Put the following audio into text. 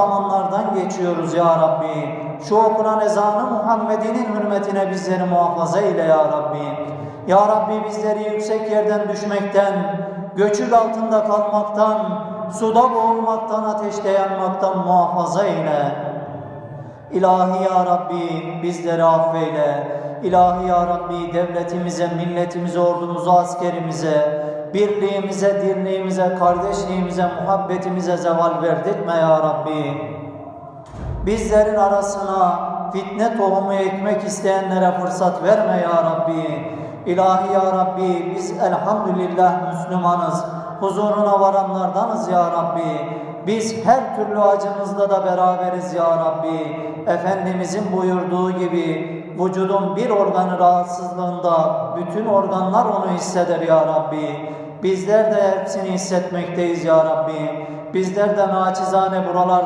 zamanlardan geçiyoruz ya Rabbi. Şu okunan ezanı Muhammed'inin hürmetine bizleri muhafaza eyle ya Rabbi. Ya Rabbi bizleri yüksek yerden düşmekten, göçük altında kalmaktan, suda boğulmaktan, ateşte yanmaktan muhafaza eyle. İlahi ya Rabbi bizleri affeyle. İlahi ya Rabbi devletimize, milletimize, ordumuza, askerimize, birliğimize, dirliğimize, kardeşliğimize, muhabbetimize zeval verdirtme ya Rabbi. Bizlerin arasına fitne tohumu ekmek isteyenlere fırsat verme ya Rabbi. İlahi ya Rabbi biz elhamdülillah Müslümanız. Huzuruna varanlardanız ya Rabbi. Biz her türlü acımızda da beraberiz ya Rabbi. Efendimizin buyurduğu gibi vücudun bir organı rahatsızlığında bütün organlar onu hisseder ya Rabbi. Bizler de hepsini hissetmekteyiz ya Rabbi. Bizler de naçizane buralardan